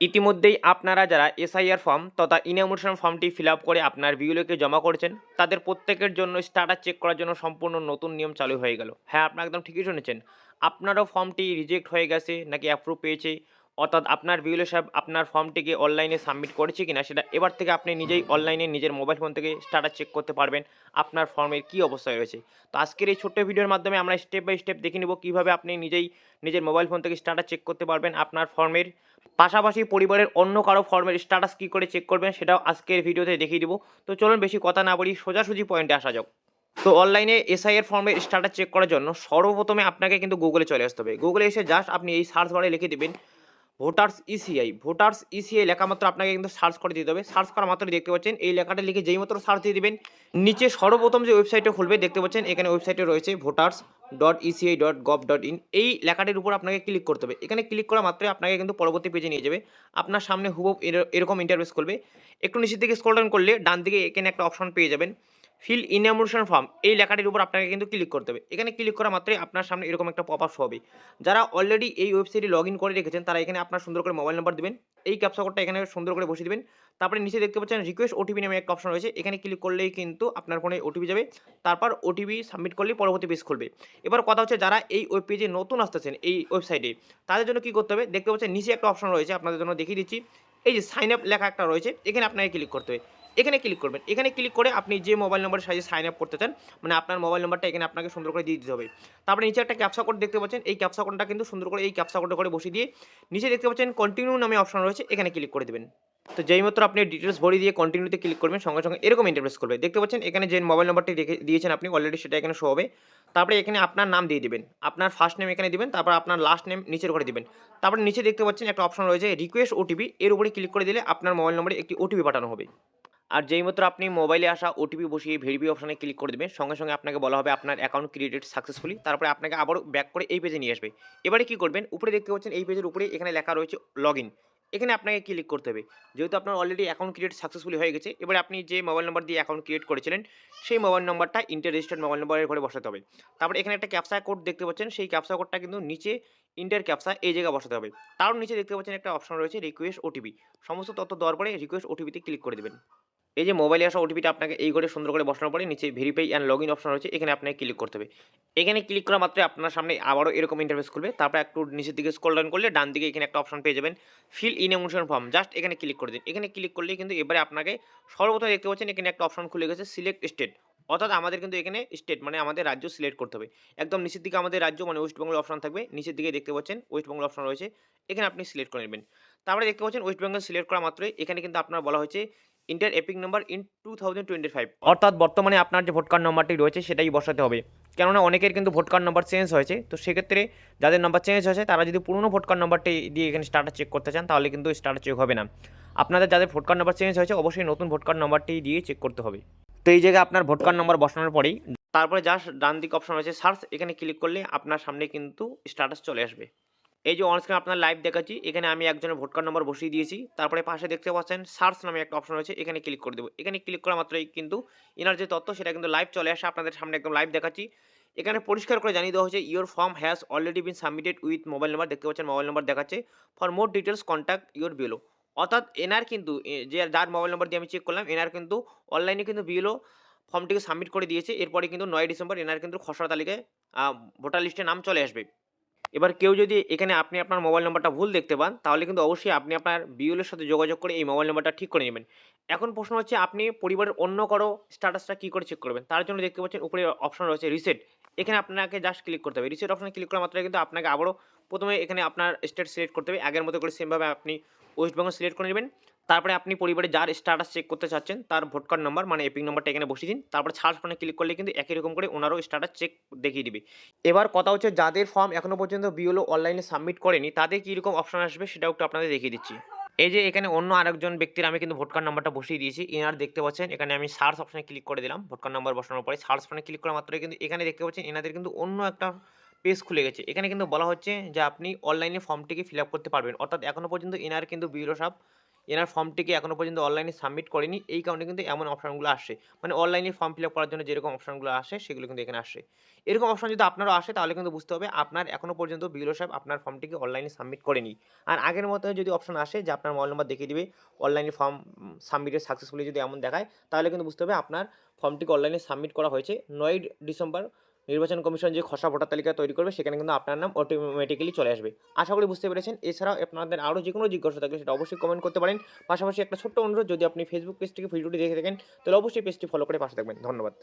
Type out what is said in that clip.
ইতিমধ্যেই আপনারা যারা এসআইআর ফর্ম তথা ইনামোশন ফর্মটি ফিল করে আপনার বিউলোকে জমা করেছেন, তাদের প্রত্যেকের জন্য স্ট্যাটাস চেক করার জন্য সম্পূর্ণ নতুন নিয়ম চালু হয়ে গেল। হ্যাঁ আপনারা একদম ঠিকই শুনেছেন। আপনারও ফর্মটি রিজেক্ট হয়ে গেছে, নাকি অ্যাপ্রুভ পেয়েছে, অর্থাৎ আপনার বিউলো সাহেব আপনার ফর্মটিকে অনলাইনে সাবমিট করেছে কিনা, সেটা এবার থেকে আপনি নিজেই অনলাইনে নিজের মোবাইল ফোন থেকে স্ট্যাটাস চেক করতে পারবেন, আপনার ফর্মের কী অবস্থায় রয়েছে। তো আজকের এই ছোট্ট ভিডিওর মাধ্যমে আমরা স্টেপ বাই স্টেপ দেখে নেব কীভাবে আপনি নিজেই নিজের মোবাইল ফোন থেকে স্ট্যাটাস চেক করতে পারবেন, আপনার ফর্মের পাশাপাশি পরিবারের অন্য কারও ফর্মের স্ট্যাটাস কী করে চেক করবেন সেটাও আজকের ভিডিওতে দেখিয়ে দিব। তো চলুন বেশি কথা না বলি, সোজাসুজি পয়েন্টে আসা যাক। তো অনলাইনে এসআই এর ফর্মের স্ট্যাটাস চেক করার জন্য সর্বপ্রথমে আপনাকে কিন্তু গুগলে চলে আসতে হবে। গুগলে এসে জাস্ট আপনি এই সার্চ বারে লিখে দেবেন ভোটার্স ইসিআই ভোটার্স ইসিআই লেখা মাত্র আপনাকে কিন্তু সার্চ করে দিতে হবে। সার্চ করা মাত্র দেখতে পাচ্ছেন, এই লেখাটা লিখে যেই মাত্র সার্চ দিয়ে দেবেন, নিচে সর্বপ্রথম যে ওয়েবসাইটে খুলবে, দেখতে পাচ্ছেন, এখানে ওয়েবসাইটে রয়েছে voters dot ECI dot gov dot in এই লেখাটির উপর আপনাকে ক্লিক করতে হবে। এখানে ক্লিক করা মাত্রই আপনাকে কিন্তু পরবর্তী পেজে নিয়ে যাবে। আপনার সামনে এর- এরকম ইন্টারভেস করবে একটু নিচের দিকে স্ক্রল ডাউন করলে ডান দিকে এখানে একটা অপশন পেয়ে যাবেন। ফিল ইনামোশন ফর্ম এই লেখাটির উপর আপনাকে কিন্তু ক্লিক করতে হবে। এখানে ক্লিক করা মাত্রই আপনার সামনে এরকম একটা পপ আপ হবে। যারা অলরেডি এই ওয়েবসাইটে লগ ইন করে রেখেছেন, তারা এখানে আপনার সুন্দর করে মোবাইল নাম্বার দিবেন। এই ক্যাপসা কোডটা এখানে সুন্দর করে বসিয়ে দিবেন। তারপরে নিচে দেখতে পাচ্ছেন রিকোয়েস্ট ওটিপি নামে একটা অপশন রয়েছে। এখানে ক্লিক করলেই কিন্তু আপনার ফোনে ওটিপি যাবে। তারপর ওটিপি সাবমিট করলেই পরবর্তী পেজ খুলবে। এবার কথা হচ্ছে যারা এই ওয়েব পেজে নতুন আসতেছেন, এই ওয়েবসাইটে তাদের জন্য কি করতে হবে? দেখতে পাচ্ছেন নিচে একটা অপশন রয়েছে, আপনাদের জন্য দেখিয়ে দিচ্ছি। এই যে সাইন আপ লেখা একটা রয়েছে, এখানে আপনাকে ক্লিক করতে হবে। এখানে ক্লিক করবেন। এখানে ক্লিক করে আপনি যে মোবাইল নম্বরের সাহায্যে সাইন আপ করতে চান মানে আপনার মোবাইল নম্বরটা এখানে আপনাকে সুন্দর করে দিয়ে দিতে হবে। তারপরে নিচে একটা ক্যাপসা কোড দেখতে পাচ্ছেন। এই ক্যাপসা কোডটা কিন্তু সুন্দর করে এই ক্যাপসা কোডটা করে বসিয়ে দিয়ে নিচে দেখতে পাচ্ছেন কন্টিনিউ নামে অপশন রয়েছে, এখানে ক্লিক করে দেবেন। তো যেই মাত্র আপনি ডিটেলস ভরে দিয়ে কন্টিনিউতে ক্লিক করবেন, সঙ্গে সঙ্গে এরকম ইন্টারফেস করবে। দেখতে পাচ্ছেন এখানে যে মোবাইল নম্বরটি দিয়েছেন আপনি অলরেডি সেটা এখানে শো হবে। তারপরে এখানে আপনার নাম দিয়ে দিবেন। আপনার ফার্স্ট নেম এখানে দিবেন, তারপর আপনার লাস্ট নেম নিচের করে দিবেন। তারপরে নিচে দেখতে পাচ্ছেন একটা অপশন রয়েছে রিকোয়েস্ট ওটিপি এর উপরে ক্লিক করে দিলে আপনার মোবাইল নম্বরে একটি ওটিপি পাঠানো হবে। আর যেই মাত্র আপনি মোবাইলে আসা ওটিপি বসিয়ে ভেরিফাই অপশানে ক্লিক করে দেবেন, সঙ্গে সঙ্গে আপনাকে বলা হবে আপনার অ্যাকাউন্ট ক্রিয়েটেড সাকসেসফুলি তারপরে আপনাকে আবারও ব্যাক করে এই পেজে নিয়ে আসবে। এবারে কি করবেন? উপরে দেখতে পাচ্ছেন এই পেজের উপরে এখানে লেখা রয়েছে লগ এখানে আপনাকে ক্লিক করতে হবে। যেহেতু আপনার অলরেডি অ্যাকাউন্ট ক্রিয়েট সাকসেসফুলি হয়ে গেছে, এবারে আপনি যে মোবাইল নাম্বার দিয়ে অ্যাকাউন্ট ক্রিয়েট করেছিলেন, সেই মোবাইল নাম্বারটা ইন্টার রেজিস্টার্ড মোবাইল নাম্বারের ঘরে বসাতে হবে। তারপরে এখানে একটা ক্যাপসা কোড দেখতে পাচ্ছেন, সেই ক্যাপসা কোডটা কিন্তু নিচে ইন্টার ক্যাপসা এই জায়গায় বসাতে হবে। তার নিচে দেখতে পাচ্ছেন একটা অপশন রয়েছে রিকোয়েস্ট ওটিপি সমস্ত তথ্য দেওয়ার পরে রিকোয়েস্ট ওটিপিতে ক্লিক করে দেবেন। এই যে মোবাইলে আসা ওটিপিটা আপনাকে এই ঘরে সুন্দর করে বসানোর পরে নিচে verify and log in option রয়েছে, এখানে আপনাকে ক্লিক করতে হবে। এখানে ক্লিক করা মাত্রই আপনার সামনে আবারও এরকম ইন্টারফেস খুলবে। তারপর একটু নিচের দিকে স্ক্রল ডাউন করলে ডান দিকে এখানে একটা অপশন পেয়ে যাবেন fill in emotion form just এখানে ক্লিক করে দিন। এখানে ক্লিক করলেই কিন্তু এবারে আপনাকে সর্বপ্রথম দেখতে পাচ্ছেন এখানে একটা অপশন খুলে গেছে সিলেক্ট স্টেট অর্থাৎ আমাদের কিন্তু এখানে স্টেট মানে আমাদের রাজ্য সিলেক্ট করতে হবে। একদম নিচের দিকে আমাদের রাজ্য মানে ওয়েস্ট বেঙ্গল অপশন থাকবে। নিচের দিকে দেখতে পাচ্ছেন ওয়েস্ট বেঙ্গল অপশন রয়েছে। এখানে আপনি সিলেক্ট করে নেবেন। তারপরে দেখতে পাচ্ছেন ওয়েস্ট বেঙ্গল সিলেক্ট করা মাত্রই এখানে কিন্তু আপনার বলা হয়েছে enter EPIC number in two thousand twenty five অর্থাৎ বর্তমানে আপনার যে ভোট কার্ড নাম্বারটি রয়েছে, সেটাই বসাতে হবে। কেননা অনেকের কিন্তু ভোট কার্ড নাম্বার চেঞ্জ হয়েছে। তো সেক্ষেত্রে যাদের নাম্বার চেঞ্জ হয়েছে, তারা যদি পুরনো ভোট কার্ড নাম্বারটি দিয়ে এখানে স্টার্টার চেক করতে চান, তাহলে কিন্তু স্টার্টার চেক হবে না। আপনাদের যাদের ভোট কার্ড নাম্বার চেঞ্জ হয়েছে, অবশ্যই নতুন ভোট কার্ড নাম্বারটি দিয়ে চেক করতে হবে। তো এই জায়গায় আপনার ভোট কার্ড নাম্বার বসানোর পরেই, তারপরে জাস্ট ডান দিকে অপশন রয়েছে সার্চ এখানে ক্লিক করলে আপনার সামনে কিন্তু স্ট্যাটাস চলে আসবে। এই যে অনস্ক্রিন আপনার লাইভ দেখাচ্ছি, এখানে আমি একজনের ভোট কার্ড নম্বর বসিয়ে দিয়েছি, তারপরে পাশে দেখতে পাচ্ছেন সার্চ নামে একটা অপশন রয়েছে, এখানে ক্লিক করে দেবো। এখানে ক্লিক করা মাত্রই কিন্তু এনার যে তথ্য, সেটা কিন্তু লাইভ চলে আসে আপনাদের সামনে একদম লাইভ দেখাচ্ছি। এখানে পরিষ্কার করে জানিয়ে দেওয়া হয়েছে your form has already been submitted with mobile number দেখতে পাচ্ছেন মোবাইল নাম্বার দেখাচ্ছে। For more details contact your below অর্থাৎ এনার কিন্তু যে যার মোবাইল নাম্বার দিয়ে আমি চেক করলাম এনার কিন্তু অনলাইনে কিন্তু বিলো ফর্মটিকে সাবমিট করে দিয়েছে, এরপরে কিন্তু নয় ডিসেম্বর এনার কিন্তু খসড়া তালিকায় ভোটার লিস্টে নাম চলে আসবে। এবার কেউ যদি এখানে আপনি আপনার মোবাইল নাম্বারটা ভুল দেখতে পান, তাহলে কিন্তু অবশ্যই আপনি আপনার বিউলের সাথে যোগাযোগ করে এই মোবাইল নাম্বারটা ঠিক করে নেবেন। এখন প্রশ্ন হচ্ছে, আপনি পরিবারের অন্য কারও স্ট্যাটাসটা কী করে চেক করবেন? তার জন্য দেখতে পাচ্ছেন, উপরে অপশন রয়েছে রিসেট এখানে আপনাকে জাস্ট ক্লিক করতে হবে। রিসেট অপশনে ক্লিক করা মাত্র কিন্তু আপনাকে আবারও প্রথমে এখানে আপনার স্টেট সিলেক্ট করতে হবে। আগের মতো করে সেমভাবে আপনি ওয়েস্ট বেঙ্গল সিলেক্ট করে নেবেন। তারপরে আপনি পরিবারে যার স্ট্যাটাস চেক করতে চাচ্ছেন, তার ভোট কার্ড নাম্বার মানে এপিক নাম্বারটা এখানে বসিয়ে দিন। তারপরে সার্চ ফোনে ক্লিক করলে কিন্তু একই রকম করে ওনারও স্ট্যাটাস চেক দেখিয়ে দিবে। এবার কথা হচ্ছে, যাদের ফর্ম এখনও পর্যন্ত বিওলো অনলাইনে সাবমিট করেনি, তাদের কীরকম অপশন আসবে সেটাও একটু আপনাদের দেখিয়ে দিচ্ছি। এই যে এখানে অন্য আরেকজন ব্যক্তির আমি কিন্তু ভোট কার্ড নাম্বারটা বসিয়ে দিয়েছি। এনার দেখতে পাচ্ছেন, এখানে আমি সার্চ অপশানে ক্লিক করে দিলাম ভোট কার্ড নাম্বার বসানোর পরে সার্চ অপশনে ক্লিক করা মাত্রই কিন্তু এখানে দেখতে পাচ্ছেন, এনাদের কিন্তু অন্য একটা পেজ খুলে গেছে। এখানে কিন্তু বলা হচ্ছে যে আপনি অনলাইনে ফর্মটিকে ফিল আপ করতে পারবেন। অর্থাৎ এখনও পর্যন্ত এনার কিন্তু বিউরো সাহেব এনার ফর্মটিকে এখনও পর্যন্ত অনলাইনে সাবমিট করেনি। এই কারণে কিন্তু এমন অপশনগুলো আসে। মানে অনলাইনে ফর্ম ফিল আপ করার জন্য যেরকম অপশনগুলো আসে, সেগুলো কিন্তু এখানে আসে। এরকম অপশন যদি আপনারও আসে, তাহলে কিন্তু বুঝতে হবে আপনার এখনও পর্যন্ত বিএলও সাহেব আপনার ফর্মটিকে অনলাইনে সাবমিট করেনি। আর আগের মতো যদি অপশন আসে, যে আপনার মোবাইল নাম্বার দেখিয়ে দিবে, অনলাইনে ফর্ম সাবমিটেড সাকসেসফুলি যদি এমন দেখায়, তাহলে কিন্তু বুঝতে হবে আপনার ফর্মটিকে অনলাইনে সাবমিট করা হয়েছে। নয় ডিসেম্বর নির্বাচন কমিশন যে খসা ভোটার তালিকা তৈরি করবে, সেখানে কিন্তু আপনার নাম অটোমেটিক্যালি চলে আসবে। আশা করি বুঝতে পেরেছেন। এছাড়াও আপনাদের আরও যে কোনো জিজ্ঞাসা থাকলে সেটা অবশ্যই কমেন্ট করতে পারেন। পাশাপাশি একটা ছোট্ট অনুরোধ, যদি আপনি ফেসবুক পেজ থেকে ভিডিওটি দেখে থাকেন, তাহলে অবশ্যই পেজটি ফলো করে পাশে থাকবেন। ধন্যবাদ।